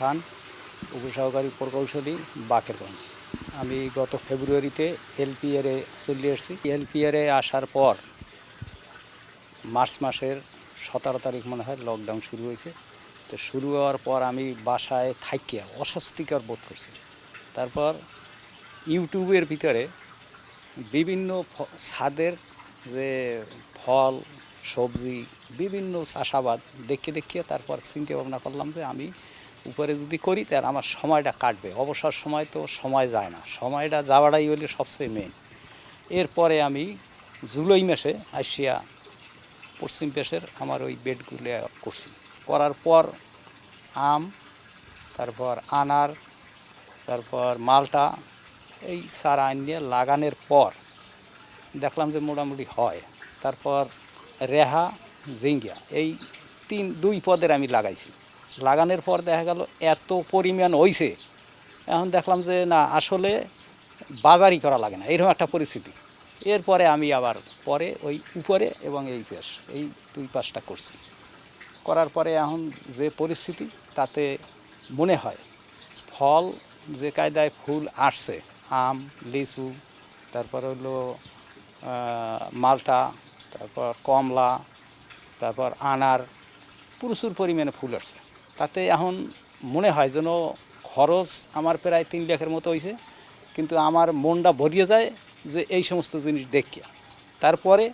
খান, উপসহকারী প্রকৌশলী বাকেরগঞ্জ। আমি গত ফেব্রুয়ারিতে এলপিআরে চলে এসেছি। এলপিআরে আসার পর মার্চ মাসের সতেরো তারিখ মনে হয় লকডাউন শুরু হয়েছে। তো শুরু হওয়ার পর আমি বাসায় থাকিয়া অস্বস্তিকর বোধ করছি। তারপর ইউটিউবের ভিতরে বিভিন্ন ছাদের যে ফল, সবজি, বিভিন্ন চাষাবাদ দেখে দেখিয়ে তারপর চিন্তা ভাবনা করলাম যে আমি উপরে যদি করি তার আমার সময়টা কাটবে। অবসর সময় তো সময় যায় না। সময়টা যাওয়াটাই হলে সবচেয়ে মেন এরপরে আমি জুলাই মাসে আসিয়া পশ্চিম পেশের আমার ওই বেডগুলো করছি। করার পর আম, তারপর আনার, তারপর মালটা, এই চারা আনিয়ে লাগানোর পর দেখলাম যে মোটামুটি হয়। তারপর রেহা জিঙ্গিয়া এই তিন, দুই পদের আমি লাগাইছি। লাগানোর পর দেখা গেল এত পরিমাণ হইছে। এখন দেখলাম যে না, আসলে বাজারই করা লাগে না, এরকম একটা পরিস্থিতি। এরপরে আমি আবার পরে ওই উপরে এবং এই পেশ, এই দুই পাশটা করছি। করার পরে এখন যে পরিস্থিতি, তাতে মনে হয় ফল, যে কায়দায় ফুল আসছে, আম, লিচু, তারপর হলো মালটা, তারপর কমলা, তারপর আনার প্রচুর পরিমাণে ফুল আসছে। তাতে এখন মনে হয় যেন খরচ আমার প্রায় তিন লাখের মতো হয়েছে কিন্তু আমার মনটা ভরিয়ে যায় যে এই সমস্ত জিনিস দেখিয়া। তারপরে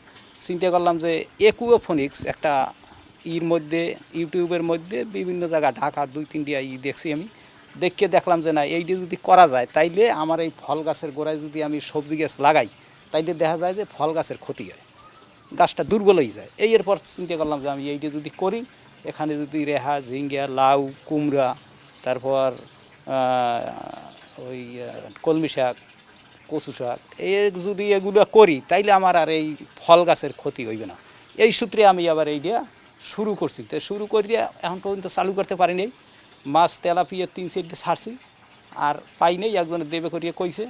চিন্তা করলাম যে একুওফোনিক্স একটা ইর মধ্যে, ইউটিউবের মধ্যে বিভিন্ন জায়গা ঢাকা দুই তিনটা ই দেখছি আমি। দেখে দেখলাম যে না এইটি যদি করা যায়, তাইলে আমার এই ফল গাছের গোড়ায় যদি আমি সবজি গাছ লাগাই, তাইলে দেখা যায় যে ফল গাছের ক্ষতি হয়, গাছটা দুর্বল হয়ে যায়। এই এরপর চিন্তা করলাম যে আমি এইটি যদি করি এখানে যদি রেহা, ঝিঙ্গা, লাউ, কুমড়া, তারপর ওই কলমি শাক, কচু শাক এই যদি এগুলো করি, তাইলে আমার আর এই ফল গাছের ক্ষতি হইবে না। এই সূত্রে আমি আবার এইটা শুরু করছি। তো শুরু করিয়া এখন পর্যন্ত চালু করতে পারি পারিনি মাছ তেলাপিয়া তিন চারটে ছাড়ছি। আর পাই নেই একজনের দেবে করিয়ে কইছে।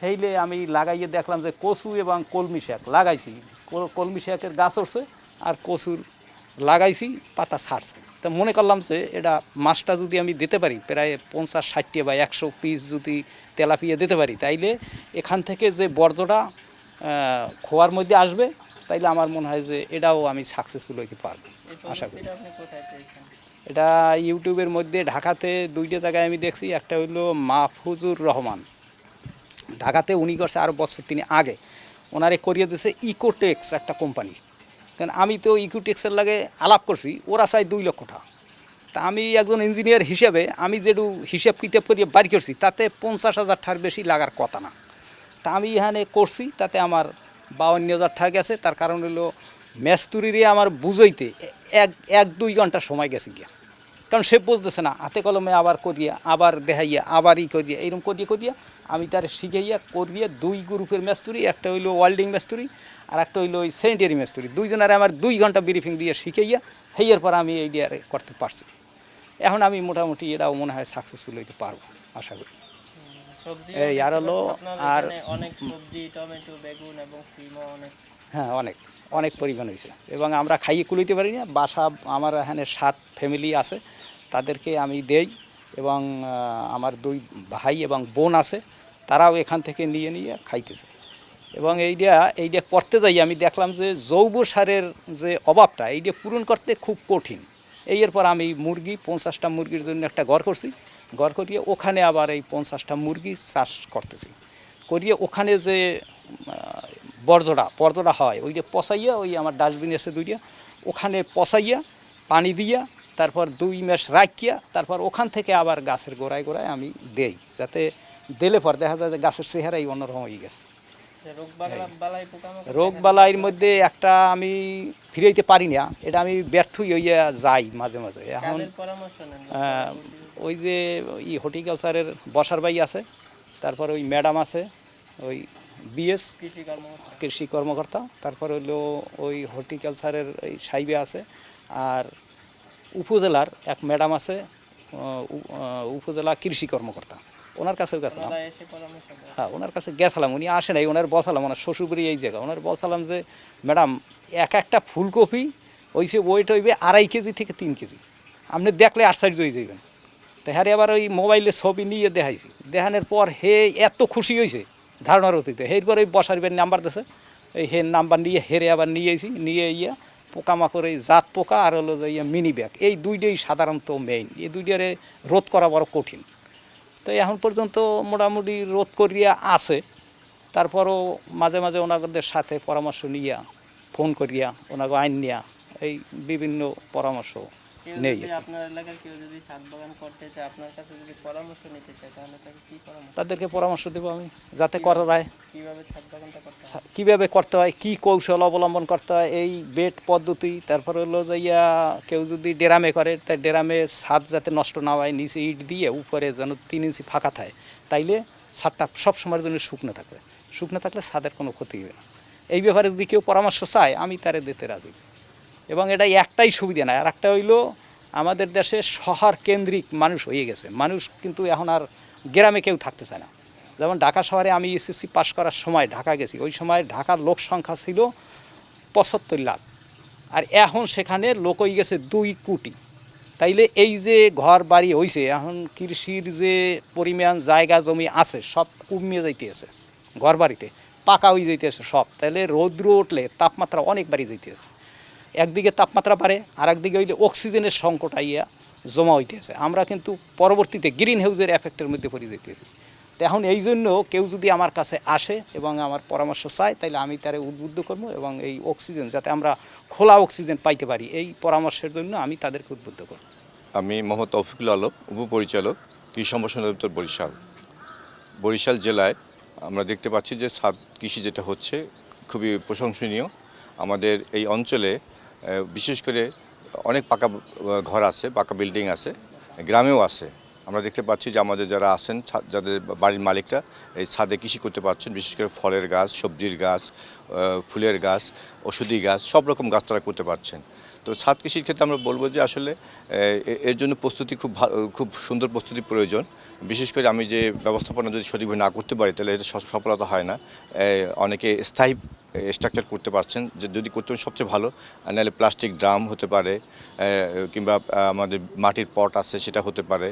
সেইলে আমি লাগাইয়ে দেখলাম যে কচু এবং কলমি শাক লাগাইছি। কলমি শাকের গাছ উঠছে আর কচুর লাগাইছি পাতা ছাড়ছে তা মনে করলাম যে এটা মাছটা যদি আমি দিতে পারি প্রায় পঞ্চাশ ষাটটি বা একশো পিস যদি তেলাপিয়া দিতে পারি তাইলে এখান থেকে যে বর্জ্যটা খোয়ার মধ্যে আসবে তাইলে আমার মনে হয় যে এটাও আমি সাকসেসফুল হইতে পারব। আশা করি। এটা ইউটিউবের মধ্যে ঢাকাতে দুইটা জায়গায় আমি দেখছি একটা হইল মাহফুজুর রহমান। ঢাকাতে উনি করছে আরও বছর তিনি আগে। ওনারে করিয়ে দিয়েছে ইকোটেক্স একটা কোম্পানি কারণ আমি তো ইকুটেক্সের লাগে আলাপ করছি, ওরা চাই দুই লক্ষ টাকা। তা আমি একজন ইঞ্জিনিয়ার হিসেবে, আমি যেটু হিসেব কিতাব করিয়ে বাড়ি করছি, তাতে পঞ্চাশ হাজার টাকার বেশি লাগার কথা না। তা আমি এখানে করছি, তাতে আমার বাউন্ন হাজার টাকা গেছে, তার কারণ হলো মেস্তুরিরে আমার বুঝইতে এক এক, দুই ঘণ্টা সময় গেছে গিয়া। কারণ সে বুঝতেছে না, হাতে কলমে আবার করিয়া, আবার দেখাইয়া, আবার ই করিয়া, এইরকম করিয়া করিয়া আমি তার শিখাইয়া করিয়া দুই গ্রুপের মেস্তুরি একটা হইল ওয়েল্ডিং মেস্তুরি আর একটা হইল ওই স্যানিটারি মেস্তুরি দুইজনের আমার দুই ঘণ্টা ব্রিফিং দিয়ে শিখাইয়া হেয়ার পর আমি এই দিয়ে করতে পারছি। এখন আমি মোটামুটি এটাও মনে হয় সাকসেসফুল হইতে পারব আশা করি। এই আর হলো আর- অনেক সবজি টমেটো বেগুন এবং সিমও অনেক। হ্যাঁ অনেক অনেক পরিমাণ হয়েছে এবং আমরা খাইয়ে কুলিতে পারি না বাসা আমার এখানে সাত ফ্যামিলি আছে তাদেরকে আমি দেই এবং আমার দুই ভাই এবং বোন আছে। তারাও এখান থেকে নিয়ে নিয়ে খাইতেছে। এবং এইটা এইটা করতে যাই আমি দেখলাম যে জৈব সারের যে অভাবটা এইটা পূরণ করতে খুব কঠিন। এই এরপর আমি মুরগি, পঞ্চাশটা মুরগির জন্য একটা ঘর করছি। ঘর করিয়ে ওখানে আবার এই পঞ্চাশটা মুরগি চাষ করতেছি। করিয়ে ওখানে যে বর্জ্যটা বর্জ্যটা হয় ওই যে পচাইয়া ওই আমার ডাস্টবিন আছে দুইটা ওখানে পচাইয়া, পানি দিয়া, তারপর দুই মাস রাখিয়া, তারপর ওখান থেকে আবার গাছের গোড়ায় গোড়ায় আমি দেই, যাতে দিলে পর দেখা যায় যে গাছের চেহারাই অন্যরকম হয়ে গেছে। রোগ রোগ বালাইয়ের মধ্যে একটা আমি ফিরাইতে পারি না এটা আমি ব্যর্থই হইয়া যাই মাঝে মাঝে। এখন আহ, ওই যে ই হর্টিকালচারের বসার বাই আছে তারপর ওই ম্যাডাম আছে ওই বিএস কৃষি কর্মকর্তা। তারপর হলো ওই হর্টিকালচারের এই সাইবে আছে আর উপজেলার এক ম্যাডাম আছে উপজেলা কৃষি কর্মকর্তা। ওনার কাছেও গেছিলাম হ্যাঁ ওনার কাছে গেছিলাম উনি আসে নাই ওনার বসালাম ওনার শ্বশুরবাড়ি এই জায়গা। ওনার বসালাম যে ম্যাডাম এক একটা ফুলকপি ওইসে ওয়েট হইবে আড়াই কেজি থেকে তিন কেজি। আপনি দেখলে আশ্চর্য হয়ে যাবেন তো হ্যারে আবার ওই মোবাইলে ছবি নিয়ে দেখাইছি। দেখানোর পর হে এত খুশি হয়েছে ধারণার অতীতে। এরপর ওই বসার বের নাম্বার দিছে। এই হে নাম্বার নিয়ে হেরে আবার নিয়ে এসি নিয়ে ইয়া পোকামাকড় এই জাত পোকা আর হলো ইয়া মিনি ব্যাগ এই দুইটাই সাধারণত মেইন এই দুইটারে রোধ করা বড় কঠিন। তো এখন পর্যন্ত মোটামুটি রোধ করিয়া আছে। তারপরও মাঝে মাঝে ওনাদের সাথে পরামর্শ নিয়া, ফোন করিয়া, ওনাকে আইন নিয়া, এই বিভিন্ন পরামর্শ। নেই আপনার এলাকার কেউ যদি ছাদ বাগান করতে চায় আপনার কাছে যদি পরামর্শ নিতে চায় তাহলে তাকে কি পরামর্শ তাদেরকে পরামর্শ দেবো আমি যাতে করা যায়। কীভাবে ছাদ বাগানটা করতে হয়? কীভাবে করতে হয় কী কৌশল অবলম্বন করতে হয় এই বেড পদ্ধতি তারপর হলো যে ইয়া কেউ যদি ডেরামে করে তাই ডেরামে ছাদ যাতে নষ্ট না হয় নিচে ইট দিয়ে উপরে যেন তিন ইঞ্চি ফাঁকা থাকে তাইলে ছাদটা সব সময়ের জন্য শুকনো থাকবে। শুকনো থাকলে ছাদের কোনো ক্ষতি হবে না। এই ব্যাপারে যদি কেউ পরামর্শ চায় আমি তারে দিতে রাজি। এবং এটা একটাই সুবিধা নাই। আর একটা হইল, আমাদের দেশে শহর কেন্দ্রিক মানুষ হয়ে গেছে। মানুষ কিন্তু এখন আর গ্রামে কেউ থাকতে চায় না। যেমন ঢাকা শহরে আমি এসএসসি পাশ করার সময় ঢাকা গেছি, ওই সময় ঢাকার লোক সংখ্যা ছিল পঁচাত্তর লাখ। আর এখন সেখানে লোক হয়ে গেছে দুই কোটি। তাইলে এই যে ঘর বাড়ি হইছে, এখন কৃষির যে পরিমাণ জায়গা জমি আছে, সব কমিয়ে যাইতেছে ঘর বাড়িতে পাকা হয়ে যাইতেছে সব। তাহলে রৌদ্র উঠলে তাপমাত্রা অনেক বাড়ি যাইতেছে একদিকে তাপমাত্রা বাড়ে আর একদিকে হইলে অক্সিজেনের সংকট আইয়া জমা হইতেছে। আমরা কিন্তু পরবর্তীতে গ্রিন হাউসের এফেক্টের মধ্যে পড়ে যেতেছি তো এখন এই জন্য কেউ যদি আমার কাছে আসে এবং আমার পরামর্শ চায় তাহলে আমি তারে উদ্বুদ্ধ করব এবং এই অক্সিজেন যাতে আমরা খোলা অক্সিজেন পাইতে পারি, এই পরামর্শের জন্য আমি তাদেরকে উদ্বুদ্ধ করব। আমি মোহাম্মদ তৌফিকুল আলম, উপপরিচালক, কৃষি সম্প্রসারণ দপ্তর বরিশাল। বরিশাল জেলায় আমরা দেখতে পাচ্ছি যে সাত কৃষি যেটা হচ্ছে, খুবই প্রশংসনীয়। আমাদের এই অঞ্চলে বিশেষ করে অনেক পাকা ঘর আছে, পাকা বিল্ডিং আছে, গ্রামেও আছে। আমরা দেখতে পাচ্ছি যে আমাদের যারা আছেন যাদের বাড়ির মালিকরা এই ছাদে কৃষি করতে পারছেন, বিশেষ করে ফলের গাছ, সবজির গাছ ফুলের গাছ, ওষুধি গাছ, সব রকম গাছ তারা করতে পারছেন। তো ছাদ কৃষির ক্ষেত্রে আমরা বলব যে আসলে এর জন্য প্রস্তুতি খুব খুব সুন্দর প্রস্তুতি প্রয়োজন। বিশেষ করে আমি যে ব্যবস্থাপনা যদি সঠিকভাবে না করতে পারি, তাহলে এটা সফলতা হয় না। অনেকে স্থায়ী স্ট্রাকচার করতে পারছেন, যে যদি করতে সবচেয়ে ভালো। নাহলে প্লাস্টিক ড্রাম হতে পারে কিংবা আমাদের মাটির পট আছে সেটা হতে পারে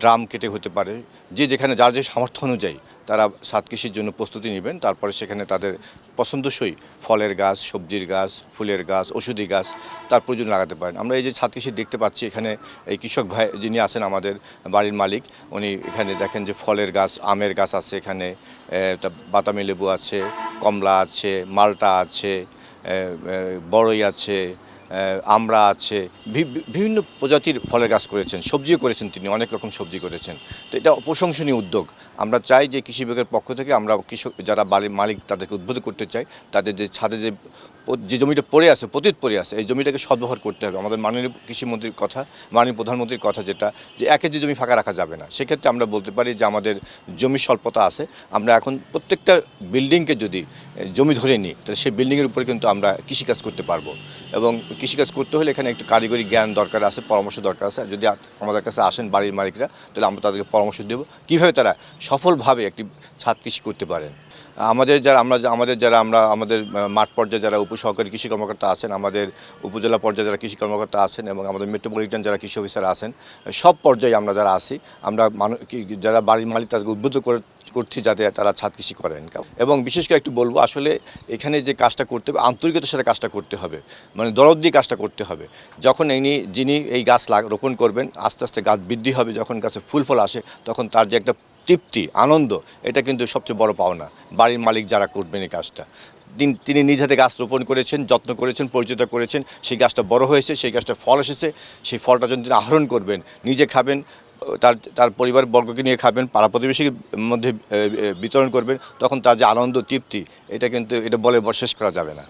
ড্রাম কেটে হতে পারে, যে যেখানে যার যে সামর্থ্য অনুযায়ী তারা সাত কৃষির জন্য প্রস্তুতি নেবেন, তারপরে সেখানে তাদের পছন্দসই ফলের গাছ, সবজির গাছ, ফুলের গাছ, ওষুধি গাছ তার প্রয়োজন লাগাতে পারেন। আমরা এই যে ছাদ কৃষি দেখতে পাচ্ছি, এখানে এই কৃষক ভাই যিনি আছেন আমাদের বাড়ির মালিক, উনি এখানে দেখেন যে ফলের গাছ, আমের গাছ আছে এখানে বাতামি লেবু আছে, কমলা আছে, মালটা আছে বড়ই আছে আমরা আছে বিভিন্ন প্রজাতির ফলের গাছ করেছেন, সবজিও করেছেন তিনি, অনেক রকম সবজি করেছেন। তো এটা প্রশংসনীয় উদ্যোগ। আমরা চাই যে কৃষি বিভাগের পক্ষ থেকে আমরা কৃষক, যারা বাড়ির মালিক তাদেরকে উদ্বুদ্ধ করতে চাই, তাদের যে ছাদে যে যে জমিটা পড়ে আছে পতিত পড়ে আছে, এই জমিটাকে সদ্ব্যবহার করতে হবে। আমাদের মাননীয় কৃষিমন্ত্রীর কথা, মাননীয় প্রধানমন্ত্রীর কথা যেটা, যে এক কেজি জমি ফাঁকা রাখা যাবে না। সেক্ষেত্রে আমরা বলতে পারি যে আমাদের জমি স্বল্পতা আছে। আমরা এখন প্রত্যেকটা বিল্ডিংকে যদি জমি ধরে নিই, তাহলে সেই বিল্ডিংয়ের উপরে কিন্তু আমরা কৃষিকাজ করতে পারব। এবং কৃষিকাজ করতে হলে এখানে একটু কারিগরি জ্ঞান দরকার আছে, পরামর্শ দরকার আছে। যদি আমাদের কাছে আসেন বাড়ির মালিকরা, তাহলে আমরা তাদেরকে পরামর্শ দেবো। কীভাবে তারা সফলভাবে একটি ছাদ কৃষি করতে পারেন? আমাদের যারা আমরা আমাদের যারা আমরা, আমাদের মাঠ পর্যায়ে যারা উপসহকারী কৃষি কর্মকর্তা আছেন, আমাদের উপজেলা পর্যায়ে যারা কৃষি কর্মকর্তা আছেন এবং আমাদের মেট্রোপলিটন যারা কৃষি অফিসার আছেন, সব পর্যায়ে আমরা যারা আছি, আমরা যারা বাড়ির মালিক তাদেরকে উদ্বুদ্ধ করে করছি যাতে তারা ছাদ কৃষি করেন এবং বিশেষ করে একটু বলব, আসলে এখানে যে কাজটা করতে হবে, আন্তরিকতার সাথে কাজটা করতে হবে। মানে দরদ দিয়ে কাজটা করতে হবে। যখন ইনি, যিনি এই গাছ রোপণ করবেন, আস্তে আস্তে গাছ বৃদ্ধি হবে, যখন গাছে ফুল ফল আসে, তখন তার যে একটা তৃপ্তি, আনন্দ, এটা কিন্তু সবচেয়ে বড় পাওনা। বাড়ির মালিক যারা করবেন এই কাজটা। তিনি নিজ হাতে গাছ রোপণ করেছেন, যত্ন করেছেন, পরিচিত করেছেন, সেই গাছটা বড় হয়েছে, সেই গাছটা ফল এসেছে, সেই ফলটা যদি তিনি আহরণ করবেন, নিজে খাবেন, তার তার পরিবার বর্গকে নিয়ে খাবেন, পাড়া প্রতিবেশীর মধ্যে বিতরণ করবেন, তখন তার যে আনন্দ, তৃপ্তি, এটা কিন্তু এটা বলে শেষ করা যাবে না।